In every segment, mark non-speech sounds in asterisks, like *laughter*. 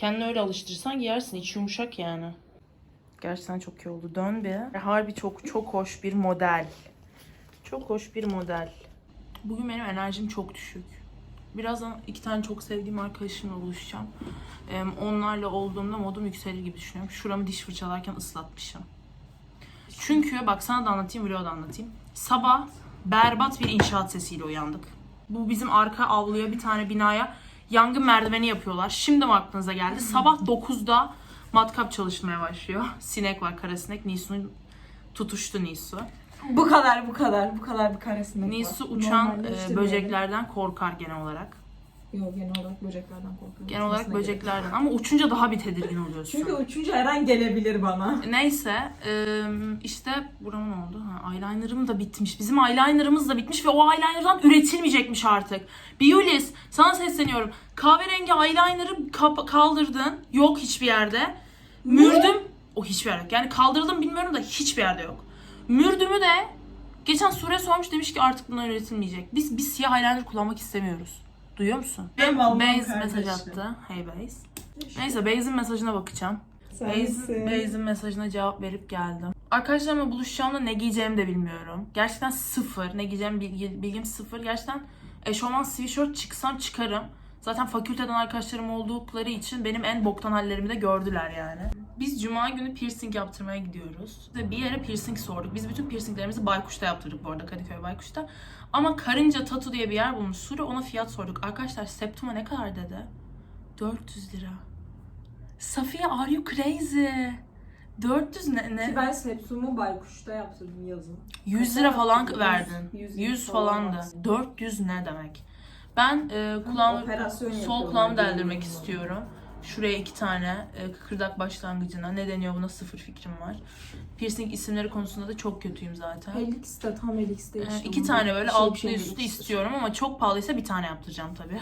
Kendini öyle alıştırırsan giyersin. İç yumuşak yani. Gerçekten çok iyi oldu. Dön bir. Harbi çok çok hoş bir model. Çok hoş bir model. Bugün benim enerjim çok düşük. Birazdan iki tane çok sevdiğim arkadaşımla buluşacağım. Onlarla olduğumda modum yükselir gibi düşünüyorum. Şuramı diş fırçalarken ıslatmışım. Çünkü bak sana da anlatayım, vloga da anlatayım. Sabah berbat bir inşaat sesiyle uyandık. Bu bizim arka avluya bir tane binaya yangın merdiveni yapıyorlar. Şimdi mi aklınıza geldi? Sabah 9'da matkap çalışmaya başlıyor. *laughs* Sinek var, kara sinek. Nisu'nun tutuştu Nisu. Bu kadar bu kadar bu kadar bir karesinek var. Nisu uçan Normalde e, işte böceklerden korkar genel olarak. Yok genel olarak böceklerden korkuyorum. Genel olarak gerek yok. böceklerden ama uçunca daha bir tedirgin oluyorsun. Çünkü uçunca her an gelebilir bana. Neyse e, işte burama ne oldu? Ha, eyelinerım da bitmiş. Bizim eyelinerımız da bitmiş ve o eyelinerdan üretilmeyecekmiş artık. Biolis sana sesleniyorum. Kahverengi eyelinerı kaldırdın. Yok hiçbir yerde. Mürdüm. O hiçbir yerde yok. Yani kaldırdım bilmiyorum da hiçbir yerde yok. Mürdümü de geçen Sure sormuş demiş ki artık bunlar üretilmeyecek. Biz biz siyah eyeliner kullanmak istemiyoruz. Duyuyor musun? Eyvallah Beyz mesaj attı. Hey Beyz. Neyse Beyz'in mesajına bakacağım. Beyz'in mesajına cevap verip geldim. Arkadaşlarımla buluşacağımda ne giyeceğimi de bilmiyorum. Gerçekten sıfır. Ne giyeceğim bilgi, bilgim sıfır. Gerçekten eşofman sweatshirt çıksam çıkarım. Zaten fakülteden arkadaşlarım oldukları için benim en boktan hallerimi de gördüler yani. Biz cuma günü piercing yaptırmaya gidiyoruz. Ve bir yere piercing sorduk. Biz bütün piercinglerimizi Baykuş'ta yaptırdık bu arada Kadıköy Baykuş'ta. Ama Karınca Tatu diye bir yer bulmuş. Sure ona fiyat sorduk. Arkadaşlar septuma ne kadar dedi? 400 lira. Safiye are you crazy? 400 ne? Ki ne? ben sepsumu baykuşta yaptırdım yazın. 100 lira falan verdin. 100, 100, 100 falan falandı. 400 ne demek? Ben e, kulağımı, operasyon sol yapıyorlar, kulağımı deldirmek istiyorum. Şuraya iki tane e, kıkırdak başlangıcına. Ne deniyor buna sıfır fikrim var. Piercing isimleri konusunda da çok kötüyüm zaten. Helix de tam Helix de E, işte. iki bu. tane böyle Bir şey, altlı şey üstü Helix'tir. istiyorum ama çok pahalıysa bir tane yaptıracağım tabii.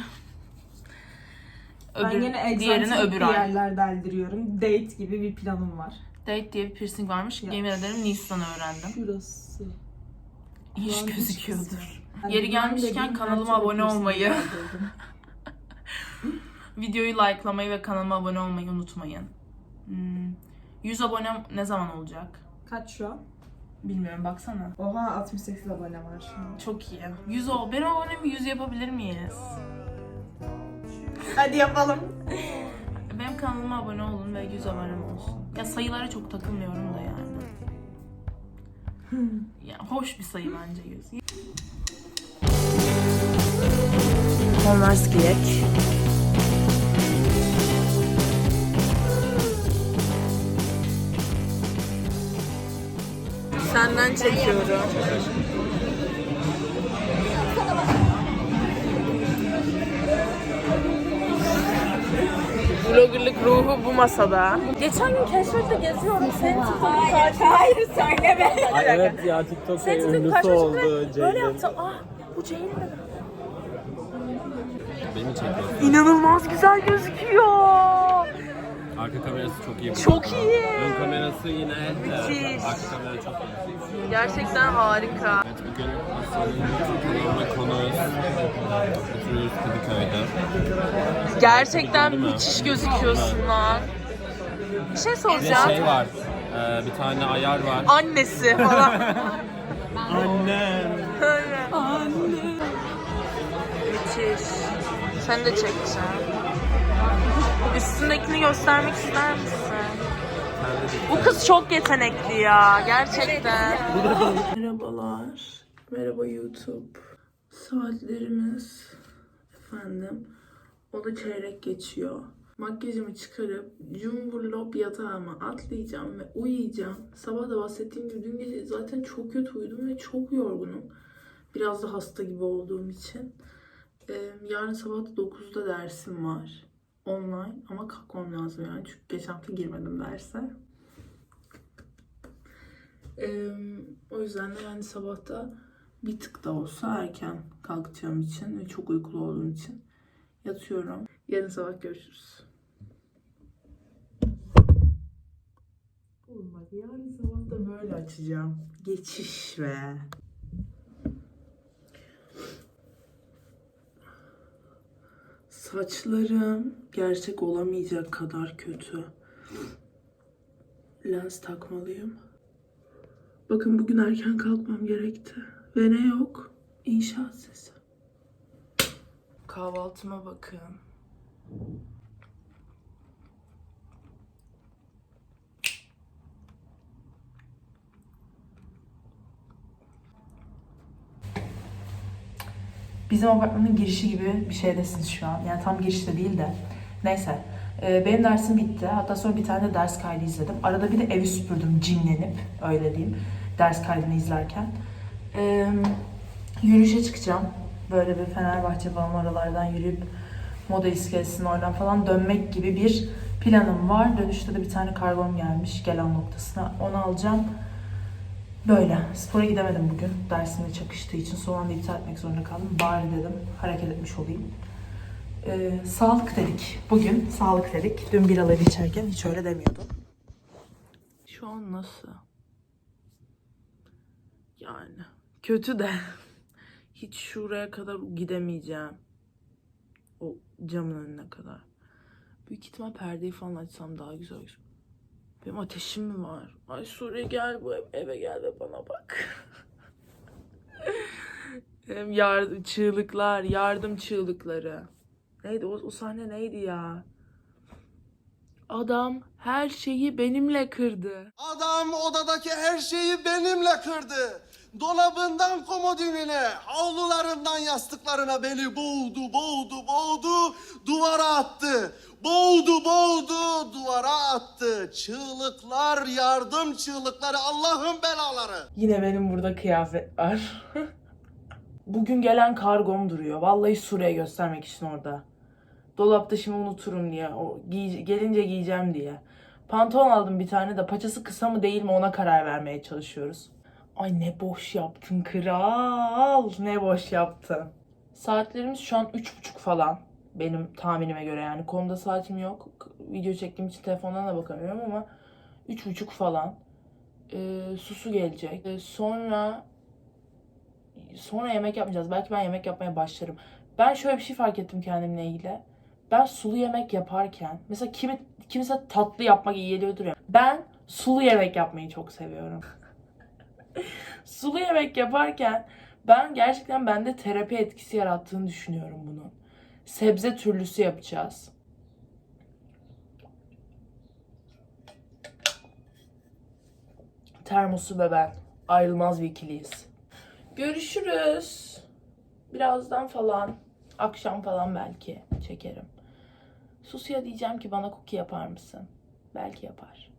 Ben Öbür, diğerini öbür ay. yerler deldiriyorum. Date gibi bir planım var. Date diye bir piercing varmış. Ya, Yemin ederim Nisan'ı öğrendim. Şurası. İş gözüküyordur. Yeri ben gelmişken kanalıma abone olmayı. *laughs* Videoyu likelamayı ve kanalıma abone olmayı unutmayın. Hmm, 100 abonem ne zaman olacak? Kaç şu an? Bilmiyorum baksana. Oha 68 abone var şu an. Çok iyi. 100 ol. Benim abonemi 100 yapabilir miyiz? Hadi yapalım. Benim kanalıma abone olun ve 100 abonem olsun. Ya sayılara çok takılmıyorum da yani. Ya hoş bir sayı bence 100. Converse giyek. Senden çekiyorum. Vloggerlık ruhu bu masada. Geçen gün keşfette geziyorum. Senin TikTok'un karşı... Hayır söyleme. Ay evet ya TikTok Senin TikTok'un ünlüsü karşıma oldu çıktı ve Ceylin. Böyle yaptı. Ah bu Ceylin mi? Beni çekiyor. İnanılmaz güzel gözüküyor. Arka kamerası çok iyi. bu Çok arada. iyi. Ön kamerası yine Müthiş. evet, arka kamera çok iyi. Gerçekten harika. Evet bugün YouTube kanalına konuğuz. Oturuyoruz Kadıköy'de. Gerçekten Değil mi? müthiş gözüküyorsun lan. Bir şey Bir de soracağım. şey var. e, bir tane ayar var. Annesi falan. *laughs* Annem. Müthiş. Sen de çekeceğim. Üstündekini göstermek ister misin? Bu kız çok yetenekli ya. Gerçekten. Merhabalar. Merhaba YouTube. Saatlerimiz efendim. O da çeyrek geçiyor. Makyajımı çıkarıp cumburlop yatağıma atlayacağım ve uyuyacağım. Sabah da bahsettiğim gibi dün gece zaten çok kötü uyudum ve çok yorgunum. Biraz da hasta gibi olduğum için. Ee, yarın sabah da 9'da dersim var. Online ama kalkmam lazım yani çünkü geçen hafta girmedim derse. Ee, o yüzden de yani sabahta bir tık da olsa erken kalkacağım için ve çok uykulu olduğum için yatıyorum. Yarın sabah görüşürüz. Bak yarın sabah da böyle açacağım. Geçiş ve Saçlarım gerçek olamayacak kadar kötü. Lens takmalıyım. Bakın bugün erken kalkmam gerekti. Ve ne yok? İnşaat sesi. Kahvaltıma bakın. Bizim apartmanın girişi gibi bir şeydesiniz şu an. Yani tam girişte değil de. Neyse. Ee, benim dersim bitti. Hatta sonra bir tane de ders kaydı izledim. Arada bir de evi süpürdüm cinlenip. Öyle diyeyim. Ders kaydını izlerken. Ee, yürüyüşe çıkacağım. Böyle bir Fenerbahçe falan oralardan yürüyüp moda iskelesinin oradan falan dönmek gibi bir planım var. Dönüşte de bir tane kargom gelmiş gelen noktasına. Onu alacağım. Böyle. Spora gidemedim bugün. Dersimle çakıştığı için son anda iptal etmek zorunda kaldım. Bari dedim hareket etmiş olayım. Ee, sağlık dedik. Bugün sağlık dedik. Dün biraları içerken hiç öyle demiyordum. Şu an nasıl? Yani kötü de hiç şuraya kadar gidemeyeceğim. O camın önüne kadar. Büyük ihtimal perdeyi falan açsam daha güzel olur. Benim ateşim mi var? Ay Suriye gel bu ev- eve gel ve bana bak. *laughs* Hem yardım, çığlıklar, yardım çığlıkları. Neydi o, o sahne neydi ya? Adam her şeyi benimle kırdı. Adam odadaki her şeyi benimle kırdı. Dolabından komodinine, havlularından yastıklarına beni boğdu, boğdu, boğdu, duvara attı. Boğdu, boğdu, duvara attı. Çığlıklar, yardım çığlıkları, Allah'ın belaları. Yine benim burada kıyafet var. *laughs* Bugün gelen kargom duruyor. Vallahi Suriye göstermek için orada. Dolapta şimdi unuturum diye. O giy- gelince giyeceğim diye. Pantolon aldım bir tane de paçası kısa mı değil mi ona karar vermeye çalışıyoruz. Ay ne boş yaptın kral. Ne boş yaptın. Saatlerimiz şu an üç buçuk falan. Benim tahminime göre yani. Kolumda saatim yok. Video çektiğim için telefondan da bakamıyorum ama üç buçuk falan. Ee, susu gelecek. Ee, sonra sonra yemek yapmayacağız. Belki ben yemek yapmaya başlarım. Ben şöyle bir şey fark ettim kendimle ilgili. Ben sulu yemek yaparken mesela kimi kimse tatlı yapmak iyi geliyordur ya. Ben sulu yemek yapmayı çok seviyorum. *laughs* sulu yemek yaparken ben gerçekten bende terapi etkisi yarattığını düşünüyorum bunun. Sebze türlüsü yapacağız. Termosu ve ben ayrılmaz bir ikiliyiz. Görüşürüz. Birazdan falan, akşam falan belki çekerim. Susu'ya diyeceğim ki bana cookie yapar mısın? Belki yapar.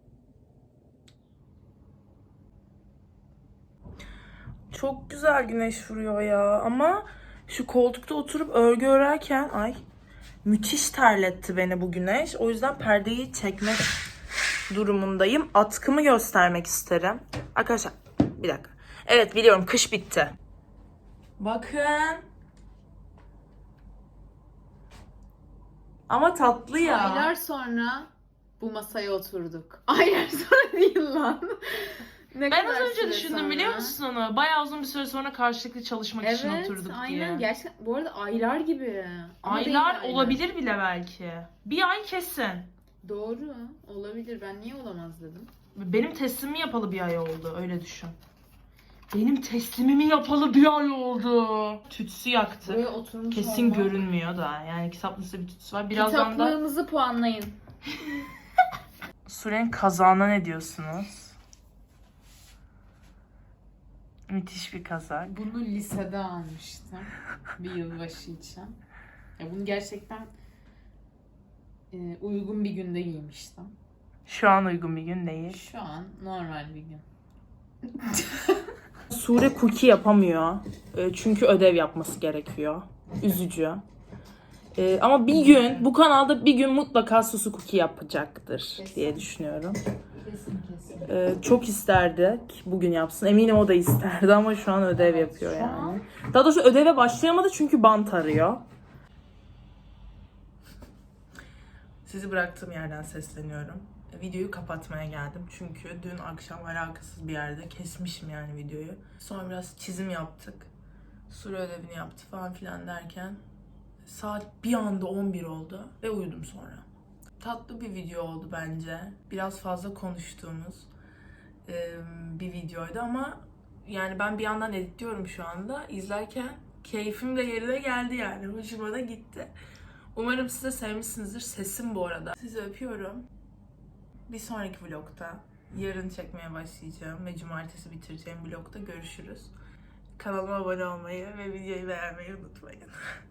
Çok güzel güneş vuruyor ya ama şu koltukta oturup örgü örerken ay müthiş terletti beni bu güneş. O yüzden perdeyi çekmek durumundayım. Atkımı göstermek isterim. Arkadaşlar bir dakika. Evet biliyorum kış bitti. Bakın. Ama tatlı ya. Aylar sonra bu masaya oturduk. Aylar sonra değil lan. Ne Ben az önce düşündüm sonra? biliyor musun onu? Bayağı uzun bir süre sonra karşılıklı çalışmak için Evet, oturduk aynen. diye. Gerçekten bu arada aylar gibi. Ama Aylar aynen. olabilir bile belki. Bir ay kesin. Doğru. Olabilir. Ben niye olamaz dedim. Benim teslimimi yapalı bir ay oldu. Öyle düşün. Benim teslimimi yapalı bir ay oldu. Tütsü yaktı. Buraya oturmuş Kesin olmak. görünmüyor da. Yani kitaplısı bir tütsü var. Birazdan da Kitaplığımızı puanlayın. *laughs* Sure'nin kazağına ne diyorsunuz? Müthiş bir kazak. Bunu lisede almıştım. bir yılbaşı için. Ya bunu gerçekten e, uygun bir günde giymiştim. Şu an uygun bir gün değil. Şu an normal bir gün. *laughs* Sure cookie yapamıyor. E, Çünkü ödev yapması gerekiyor. Üzücü. E, Ama bir gün bu kanalda bir gün mutlaka Susu cookie yapacaktır diye düşünüyorum. Kesin kesin. E, Çok isterdik bugün yapsın. Eminim o da isterdi ama şu an ödev yapıyor şu yani. an- Daha doğrusu ödeve başlayamadı çünkü bant arıyor. Sizi bıraktığım yerden sesleniyorum. Videoyu kapatmaya geldim çünkü dün akşam alakasız bir yerde kesmişim yani videoyu. Sonra biraz çizim yaptık. Sure ödevini yaptı falan filan derken Saat bir anda 11 oldu ve uyudum sonra. Tatlı bir video oldu bence. Biraz fazla konuştuğumuz e, bir videoydu ama yani ben bir yandan editliyorum şu anda. İzlerken keyfim de yerine geldi yani. Hoşuma da gitti. Umarım siz de sevmişsinizdir. Sesim bu arada. Sizi öpüyorum. Bir sonraki vlogta yarın çekmeye başlayacağım ve cumartesi bitireceğim vlogta görüşürüz. Kanalıma abone olmayı ve videoyu beğenmeyi unutmayın. *laughs*